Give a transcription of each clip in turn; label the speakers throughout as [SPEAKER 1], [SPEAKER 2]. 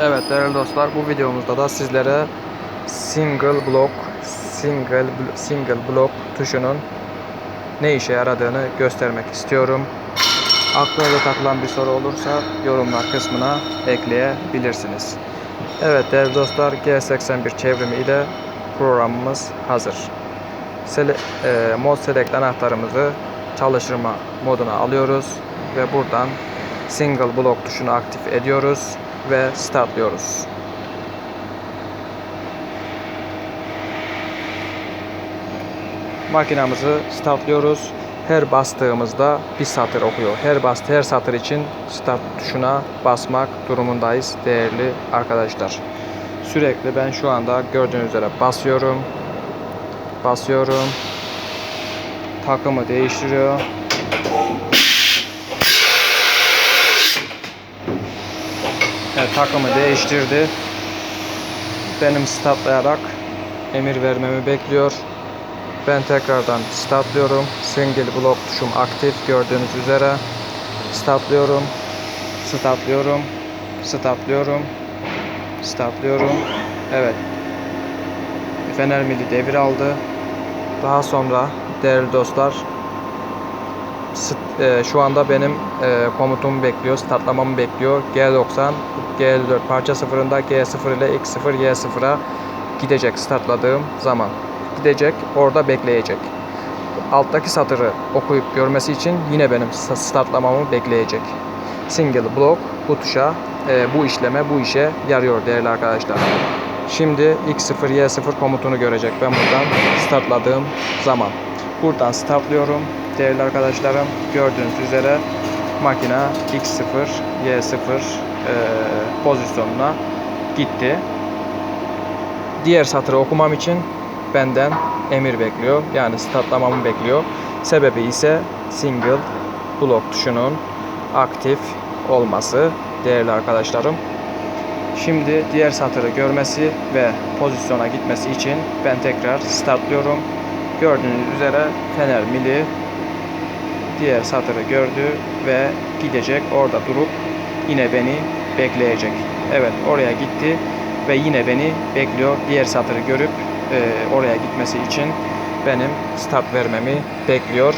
[SPEAKER 1] Evet değerli dostlar bu videomuzda da sizlere single block single single block tuşunun ne işe yaradığını göstermek istiyorum. Aklınıza takılan bir soru olursa yorumlar kısmına ekleyebilirsiniz. Evet değerli dostlar G81 çevrimi ile programımız hazır. Sele, e, mod select anahtarımızı çalıştırma moduna alıyoruz ve buradan single block tuşunu aktif ediyoruz ve startlıyoruz. Makinamızı startlıyoruz. Her bastığımızda bir satır okuyor. Her bastı her satır için start tuşuna basmak durumundayız değerli arkadaşlar. Sürekli ben şu anda gördüğünüz üzere basıyorum. Basıyorum. Takımı değiştiriyor. Takımı değiştirdi. Benim startlayarak emir vermemi bekliyor. Ben tekrardan startlıyorum. Single block tuşum aktif gördüğünüz üzere. Startlıyorum. Startlıyorum. Startlıyorum. Startlıyorum. Evet. Fener mili devir aldı. Daha sonra değerli dostlar St- şu anda benim e, komutumu bekliyor, startlamamı bekliyor. G90, G54 parça sıfırında G0 ile X0, Y0'a gidecek startladığım zaman. Gidecek, orada bekleyecek. Alttaki satırı okuyup görmesi için yine benim startlamamı bekleyecek. Single block bu tuşa, e, bu işleme, bu işe yarıyor değerli arkadaşlar. Şimdi X0, Y0 komutunu görecek ben buradan startladığım zaman. Buradan startlıyorum değerli arkadaşlarım. Gördüğünüz üzere makina X0, Y0 e, pozisyonuna gitti. Diğer satırı okumam için benden emir bekliyor. Yani startlamamı bekliyor. Sebebi ise single block tuşunun aktif olması değerli arkadaşlarım. Şimdi diğer satırı görmesi ve pozisyona gitmesi için ben tekrar startlıyorum. Gördüğünüz üzere fener mili diğer satırı gördü ve gidecek orada durup yine beni bekleyecek. Evet oraya gitti ve yine beni bekliyor. Diğer satırı görüp e, oraya gitmesi için benim start vermemi bekliyor.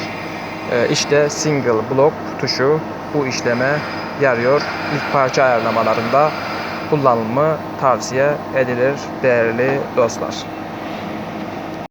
[SPEAKER 1] E, işte single block tuşu bu işleme yarıyor. İlk parça ayarlamalarında kullanımı tavsiye edilir değerli dostlar.